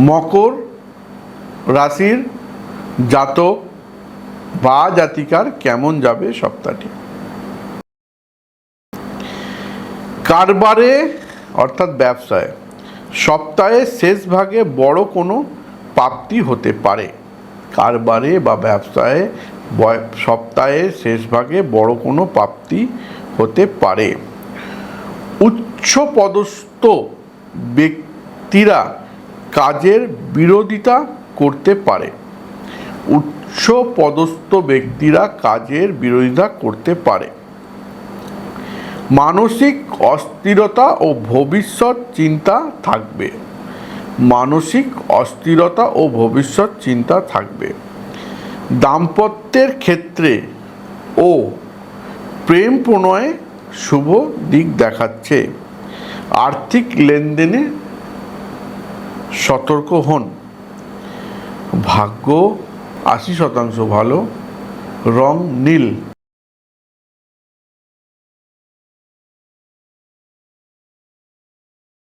মকর রাশির জাতক বা জাতিকার কেমন যাবে সপ্তাহটি? কারবারে অর্থাৎ ব্যবসায় সপ্তাহে শেষ ভাগে বড় কোনো প্রাপ্তি হতে পারে। কারবারে বা ব্যবসায় বয়- সপ্তাহের শেষ ভাগে বড় কোনো প্রাপ্তি হতে পারে। উচ্চ পদস্থ ব্যক্তিরা কাজের বিরোধিতা করতে পারে। উচ্চ পদস্থ ব্যক্তিরা কাজের বিরোধিতা করতে পারে। মানসিক অস্থিরতা ও ভবিষ্যৎ চিন্তা থাকবে। মানসিক অস্থিরতা ও ভবিষ্যৎ চিন্তা থাকবে। দাম্পত্যের ক্ষেত্রে ও প্রেম প্রণয়ে শুভ দিক দেখাচ্ছে। আর্থিক লেনদেনে সতর্ক হন। ভাগ্য আশি শতাংশ ভালো রং নীল।